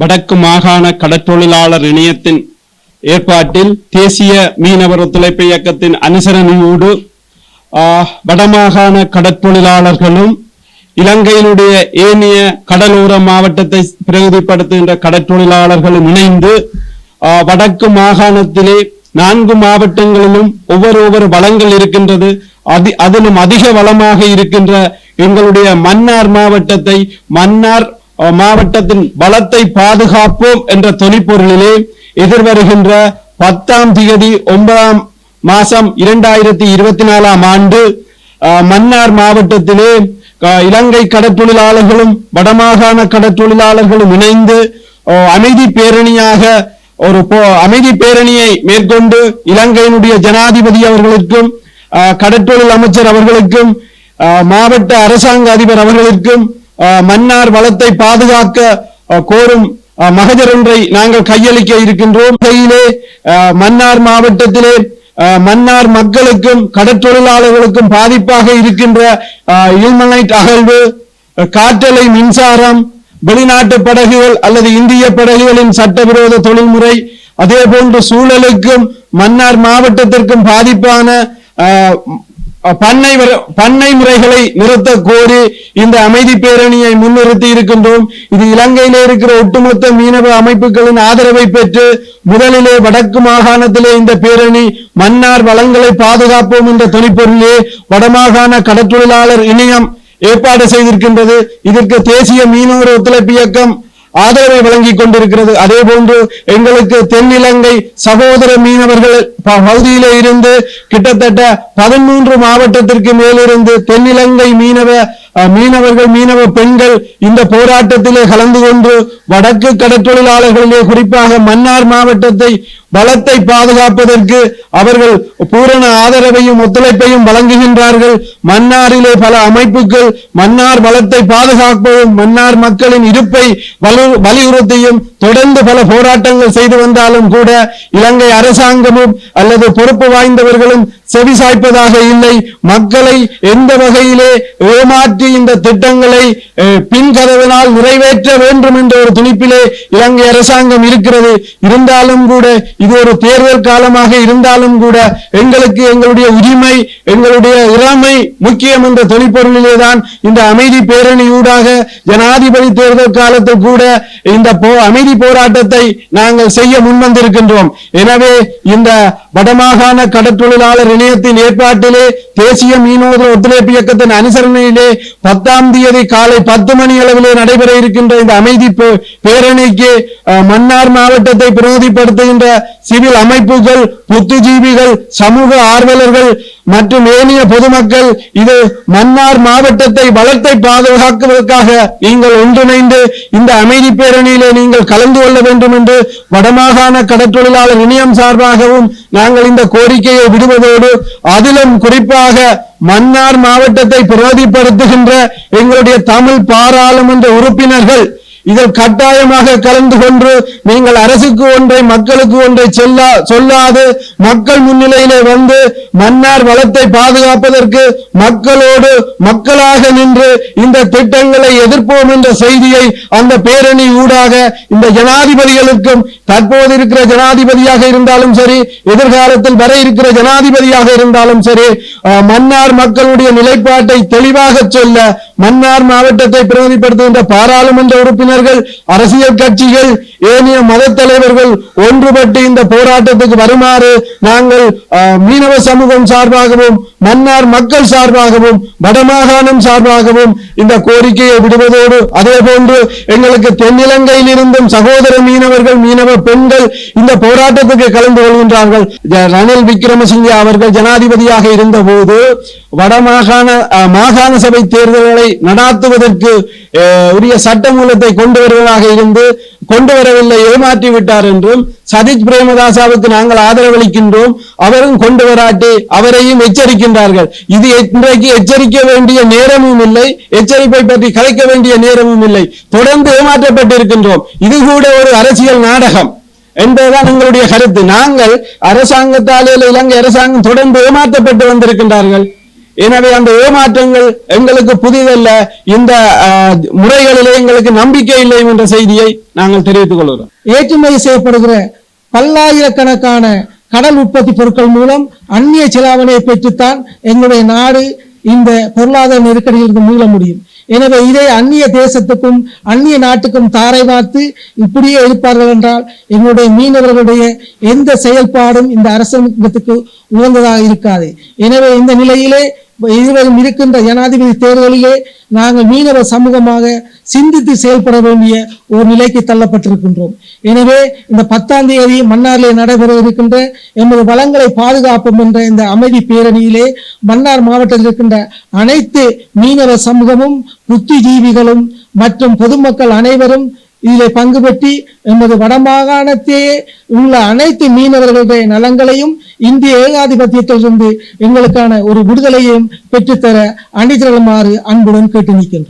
வடக்கு மாகாண கடற்றொழிலாளர் இணையத்தின் ஏற்பாட்டில் தேசிய மீனவர் ஒத்துழைப்பு இயக்கத்தின் அனுசரணையோடு ஆஹ், வடமாகாண கடற்றொழிலாளர்களும் இலங்கையினுடைய ஏனைய கடலோர மாவட்டத்தை பிரதிபடுத்துகின்ற கடற்றொழிலாளர்களும் இணைந்து வடக்கு மாகாணத்திலே நான்கு மாவட்டங்களிலும் ஒவ்வொரு ஒவ்வொரு வளங்கள் இருக்கின்றது. அதி அதிலும் அதிக வளமாக இருக்கின்ற எங்களுடைய மன்னார் மாவட்டத்தை மன்னார் மாவட்டத்தின் பலத்தை பாதுகாப்போம் என்ற தொனிப்பொருளிலே எதிர்வருகின்ற பத்தாம் தேதி ஒன்பதாம் மாசம் இரண்டாயிரத்தி இருபத்தி நாலாம் ஆண்டு மன்னார் மாவட்டத்திலே இலங்கை கடற்தொழிலாளர்களும் வடமாகாண கடற்தொழிலாளர்களும் இணைந்து அமைதி பேரணியாக ஒரு போ- அமைதி பேரணியை மேற்கொண்டு இலங்கையினுடைய ஜனாதிபதி அவர்களுக்கும் கடற்தொழில் கடற்றொழில் அமைச்சர் அவர்களுக்கும் மாவட்ட அரசாங்க அதிபர் அவர்களுக்கும் மன்னார் வளத்தை பாதுகாக்க கோரும் மகஜர் ஒன்றை நாங்கள் கையளிக்க இருக்கின்றோம். கையிலே மன்னார் மாவட்டத்திலே மன்னார் மக்களுக்கும் கடற்றொழிலாளர்களுக்கும் பாதிப்பாக இருக்கின்ற அஹ், இல்மனைட் அகழ்வு காற்றலை மின்சாரம் வெளிநாட்டு படகுகள் அல்லது இந்திய படகுகளின் சட்டவிரோத தொழில்முறை அதே போன்று சூழலுக்கும் மன்னார் மாவட்டத்திற்கும் பாதிப்பான பண்ணை பண்ணை முறைகளை நிறுத்த கோரி இந்த அமைதி பேரணியை முன்னிறுத்தி இருக்கின்றோம். இது இலங்கையில இருக்கிற ஒட்டுமொத்த மீனவ அமைப்புகளின் ஆதரவை பெற்று முதலிலே வடக்கு மாகாணத்திலே இந்த பேரணி மன்னார் வளங்களை பாதுகாப்போம் என்ற துணிப்பொருளே வடமாகாண கடற்தொழிலாளர் இணையம் ஏற்பாடு செய்திருக்கின்றது. இதற்கு தேசிய மீனவர் ஒத்துழைப்பு இயக்கம் ஆதரவை வழங்கிக் கொண்டிருக்கிறது. அதே போன்று எங்களுக்கு தென்னிலங்கை சகோதர மீனவர்கள் ப- பகுதியிலே இருந்து கிட்டத்தட்ட பதிமூன்று மாவட்டத்திற்கு மேலிருந்து தென்னிலங்கை மீனவ அஹ், மீனவர்கள் மீனவ பெண்கள் இந்த போராட்டத்திலே கலந்து கொண்டு வடக்கு கடற்தொழிலாளர்களிலே குறிப்பாக மன்னார் மாவட்டத்தை பலத்தை பாதுகாப்பதற்கு அவர்கள் பூரண ஆதரவையும் ஒத்துழைப்பையும் வழங்குகின்றார்கள். மன்னாரிலே பல அமைப்புகள் மன்னார் பலத்தை பாதுகாப்பதும் மன்னார் மக்களின் இருப்பை வலியுறுத்தியும் தொடர்ந்து பல போராட்டங்கள் செய்து வந்தாலும் கூட இலங்கை அரசாங்கமும் அல்லது பொறுப்பு வாய்ந்தவர்களும் செவிசாய்ப்பதாக இல்லை. மக்களை எந்த வகையிலே ஏமாற்றி இந்த திட்டங்களை அஹ், பின்கதவினால் நிறைவேற்ற வேண்டும் என்ற ஒரு துணிப்பிலே இலங்கை அரசாங்கம் இருக்கிறது. இருந்தாலும் கூட இது ஒரு தேர்தல் காலமாக இருந்தாலும் கூட எங்களுக்கு எங்களுடைய உரிமை எங்களுடைய இளமை முக்கியம் என்ற தொழிற்பொருளிலே தான் இந்த அமைதி பேரணியூடாக ஜனாதிபதி தேர்தல் காலத்தில் கூட இந்த போ- அமைதி போராட்டத்தை நாங்கள் செய்ய முன்வந்திருக்கின்றோம். எனவே இந்த வடமாகாண கடற்றொழிலாளர் இணையத்தின் ஏற்பாட்டிலே தேசிய மீனவர்கள் ஒத்துழைப்பு இயக்கத்தின் அனுசரணையிலே பத்தாம் தேதி காலை பத்து மணி அளவிலே நடைபெற இருக்கின்ற இந்த அமைதி பேரணிக்கு மன்னார் மாவட்டத்தை பிரதிபடுத்துகின்ற சிவில் அமைப்புகள் புத்திஜீவிகள் சமூக ஆர்வலர்கள் மற்றும் ஏனைய பொதுமக்கள் இது மன்னார் மாவட்டத்தை வளத்தை பாதுகாக்குவதற்காக நீங்கள் ஒன்றிணைந்து இந்த அமைதி பேரணியிலே நீங்கள் கலந்து கொள்ள வேண்டும் என்று வடமாகாண கடற்றொழிலாளர் இணையம் சார்பாகவும் நாங்கள் இந்த கோரிக்கையை விடுவதோடு அதிலும் குறிப்பாக மன்னார் மாவட்டத்தை பிரதிப்படுத்துகின்ற எங்களுடைய தமிழ் பாராளுமன்ற உறுப்பினர்கள் இதில் கட்டாயமாக கலந்து கொண்டு நீங்கள் அரசுக்கு ஒன்றை மக்களுக்கு ஒன்றை சொல்லாது மக்கள் முன்னிலையிலே வந்து மன்னார் வளத்தை பாதுகாப்பதற்கு மக்களோடு மக்களாக நின்று இந்த திட்டங்களை எதிர்ப்போம் என்ற செய்தியை அந்த பேரணி ஊடாக இந்த ஜனாதிபதிகளுக்கும் தற்போது இருக்கிற ஜனாதிபதியாக இருந்தாலும் சரி எதிர்காலத்தில் வர இருக்கிற ஜனாதிபதியாக இருந்தாலும் சரி மன்னார் மக்களுடைய நிலைப்பாட்டை தெளிவாக சொல்ல மன்னார் மாவட்டத்தை பிரதிநிதிப்படுத்துகின்ற பாராளுமன்ற உறுப்பினர்கள் அரசியல் கட்சிகள் ஏனைய மத தலைவர்கள் ஒன்றுபட்டு இந்த போராட்டத்துக்கு வருமாறு நாங்கள் மீனவ சமூகம் சார்பாகவும் மன்னார் மக்கள் சார்பாகவும் வடமாகாணம் சார்பாகவும் இந்த கோரிக்கையை விடுவதோடு அதே போன்று எங்களுக்கு தென்னிலங்கையில் இருந்தும் சகோதர மீனவர்கள் மீனவ பெண்கள் இந்த போராட்டத்துக்கு கலந்து கொள்கின்றார்கள். ரணில் விக்ரமசிங்கே அவர்கள் ஜனாதிபதியாக இருந்தபோது வடமாகாண மாகாண சபை தேர்தல்களை நடாத்துவதற்கு உரிய சட்டமூலத்தை கொண்டு வருவதாக இருந்து கொண்டு வரவில்லை ஏமாற்றி விட்டார் என்றும் சதீஷ் பிரேமதாசாவுக்கு நாங்கள் ஆதரவளிக்கின்றோம் அவரும் கொண்டு வராட்டி அவரையும் எச்சரிக்கின்றார்கள். இது இன்றைக்கு எச்சரிக்க வேண்டிய நேரமும் இல்லை எச்சரிப்பை பற்றி கலைக்க வேண்டிய நேரமும் இல்லை. தொடர்ந்து ஏமாற்றப்பட்டிருக்கின்றோம். இது கூட ஒரு அரசியல் நாடகம். என்பதுதான் எங்களுடைய கருத்து. நாங்கள் அரசாங்கத்தாலே இலங்கை அரசாங்கம் தொடர்ந்து ஏமாற்றப்பட்டு வந்திருக்கின்றார்கள். எனவே அந்த ஏமாற்றங்கள் எங்களுக்கு புதிதல்ல. இந்த ஆஹ், முறைகளிலே எங்களுக்கு நம்பிக்கை இல்லை என்ற செய்தியை நாங்கள் தெரிவித்துக் கொள்கிறோம். ஏற்றுமதி செய்யப்படுகிற பல்லாயிரக்கணக்கான கடல் உற்பத்தி பொருட்கள் மூலம் அந்நிய செலாவணியை பெற்றுத்தான் எங்களுடைய நாடு இந்த பொருளாதார நெருக்கடியிலிருந்து மீள முடியும். எனவே இதை அந்நிய தேசத்துக்கும் அந்நிய நாட்டுக்கும் தாரை பார்த்து இப்படியே இருப்பார்கள் என்றால் எங்களுடைய மீனவர்களுடைய எந்த செயல்பாடும் இந்த அரசாங்கத்துக்கு உகந்ததாக இருக்காது. எனவே இந்த நிலையிலே இருவரும் இருக்கின்ற ஜனாதிபதி தேர்தலிலே நாங்கள் மீனவ சமூகமாக சிந்தித்து செயல்பட வேண்டிய ஒரு நிலைக்கு தள்ளப்பட்டிருக்கின்றோம். எனவே இந்த பத்தாம் தேதி மன்னாரிலே நடைபெற இருக்கின்ற எமது வளங்களை பாதுகாப்போம் என்ற இந்த அமைதி பேரணியிலே மன்னார் மாவட்டத்தில் இருக்கின்ற அனைத்து மீனவ சமூகமும் புத்திஜீவிகளும் மற்றும் பொதுமக்கள் அனைவரும் இதிலே பங்கு பெற்றி எமது வடமாகாணத்தையே உள்ள அனைத்து மீனவர்களுடைய நலங்களையும் இந்திய ஏகாதிபத்தியத்திலிருந்து எங்களுக்கான ஒரு விடுதலையும் பெற்றுத்தர அணிதிரளுமாறு அன்புடன் கேட்டு நிற்கின்றோம்.